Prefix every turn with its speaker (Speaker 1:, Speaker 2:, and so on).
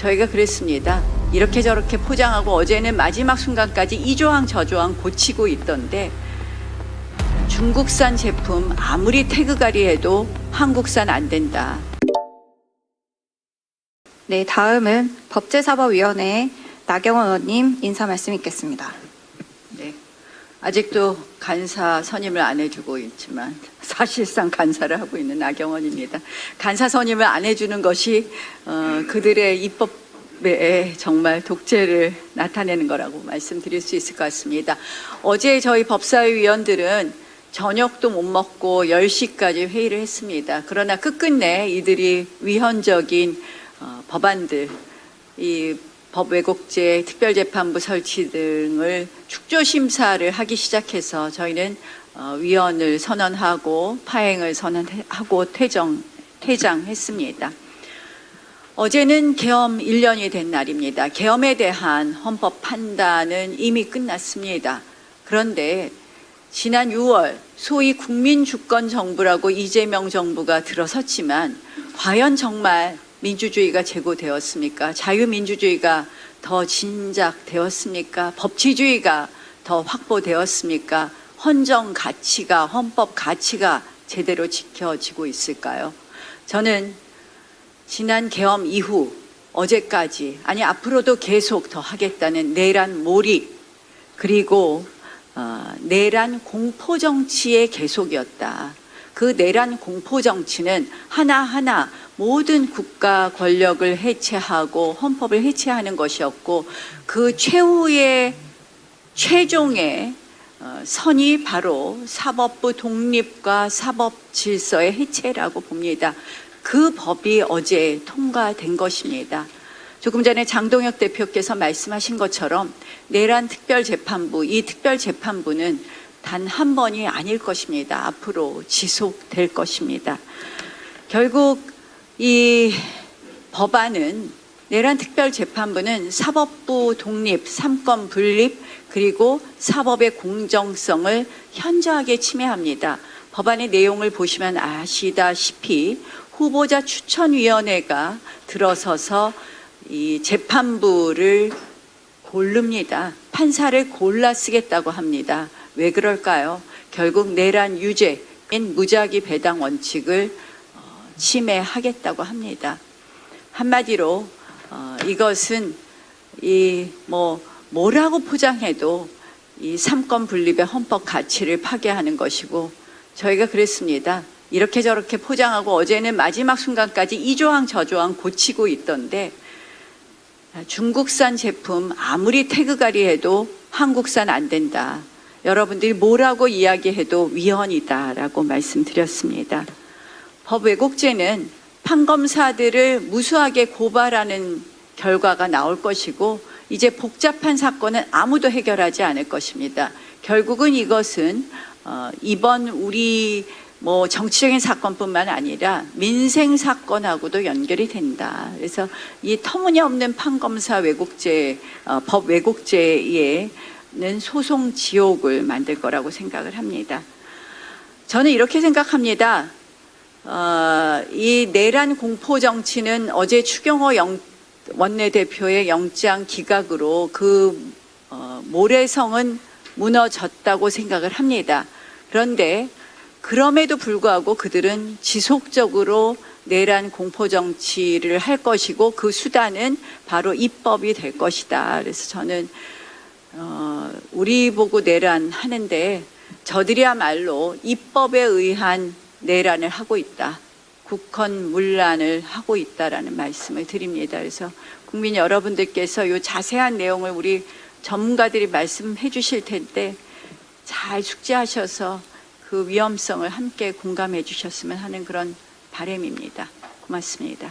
Speaker 1: 저희가 그랬습니다. 이렇게 저렇게 포장하고 어제는 마지막 순간까지 이 조항 저 조항 고치고 있던데 중국산 제품 아무리 태그가리 해도 한국산 안 된다.
Speaker 2: 네, 다음은 법제사법위원회 나경원 의원님 인사 말씀 있겠습니다.
Speaker 1: 네. 아직도 간사 선임을 안 해주고 있지만 사실상 간사를 하고 있는 나경원입니다. 간사 선임을 안 해주는 것이 어, 그들의 입법에 정말 독재를 나타내는 거라고 말씀드릴 수 있을 것 같습니다. 어제 저희 법사위 위원들은 저녁도 못 먹고 10시까지 회의를 했습니다. 그러나 끝끝내 이들이 위헌적인 어, 법안들, 이 법 왜곡제 특별재판부 설치 등을 축조 심사를 하기 시작해서 저희는 어, 위원을 선언하고 파행을 선언하고 퇴정, 퇴장했습니다. 어제는 계엄 1년이 된 날입니다. 계엄에 대한 헌법 판단은 이미 끝났습니다. 그런데 지난 6월 소위 국민주권 정부라고 이재명 정부가 들어섰지만 과연 정말 민주주의가 제고되었습니까? 자유민주주의가 더 진작되었습니까? 법치주의가 더 확보되었습니까? 헌정 가치가, 헌법 가치가 제대로 지켜지고 있을까요? 저는 지난 계엄 이후 어제까지, 아니 앞으로도 계속 더 하겠다는 내란 몰입, 그리고 어, 내란 공포 정치의 계속이었다. 그 내란 공포 정치는 하나하나 모든 국가 권력을 해체하고 헌법을 해체하는 것이었고 그 최후의 최종의 어, 선이 바로 사법부 독립과 사법 질서의 해체라고 봅니다. 그 법이 어제 통과된 것입니다. 조금 전에 장동혁 대표께서 말씀하신 것처럼 내란 특별재판부, 이 특별재판부는 단 한 번이 아닐 것입니다. 앞으로 지속될 것입니다. 결국 이 법안은 내란 특별재판부는 사법부 독립, 삼권 분립, 그리고 사법의 공정성을 현저하게 침해합니다. 법안의 내용을 보시면 아시다시피 후보자 추천위원회가 들어서서 이 재판부를 고릅니다. 판사를 골라 쓰겠다고 합니다. 왜 그럴까요? 결국 내란 유죄인 무작위 배당 원칙을 어, 침해하겠다고 합니다. 한마디로 어, 이것은 이 뭐 뭐라고 포장해도 이 삼권 분립의 헌법 가치를 파괴하는 것이고 저희가 그랬습니다. 이렇게 저렇게 포장하고 어제는 마지막 순간까지 이 조항 저 조항 고치고 있던데 중국산 제품 아무리 태그가리 해도 한국산 안 된다. 여러분들이 뭐라고 이야기해도 위헌이다라고 말씀드렸습니다. 법 왜곡죄는 판검사들을 무수하게 고발하는 결과가 나올 것이고 이제 복잡한 사건은 아무도 해결하지 않을 것입니다. 결국은 이것은 어, 이번 우리 뭐 정치적인 사건뿐만 아니라 민생 사건하고도 연결이 된다. 그래서 이 터무니없는 판검사 왜곡죄, 어, 법 왜곡죄에는 소송 지옥을 만들 거라고 생각을 합니다. 저는 이렇게 생각합니다. 어, 이 내란 공포 정치는 어제 추경호 영, 원내대표의 영장 기각으로 그 어, 모래성은 무너졌다고 생각을 합니다. 그런데 그럼에도 불구하고 그들은 지속적으로 내란 공포 정치를 할 것이고 그 수단은 바로 입법이 될 것이다. 그래서 저는 어, 우리 보고 내란 하는데 저들이야말로 입법에 의한 내란을 하고 있다. 국헌 문란을 하고 있다라는 말씀을 드립니다. 그래서 국민 여러분들께서 이 자세한 내용을 우리 전문가들이 말씀해 주실 텐데 잘 숙지하셔서 그 위험성을 함께 공감해 주셨으면 하는 그런 바람입니다. 고맙습니다.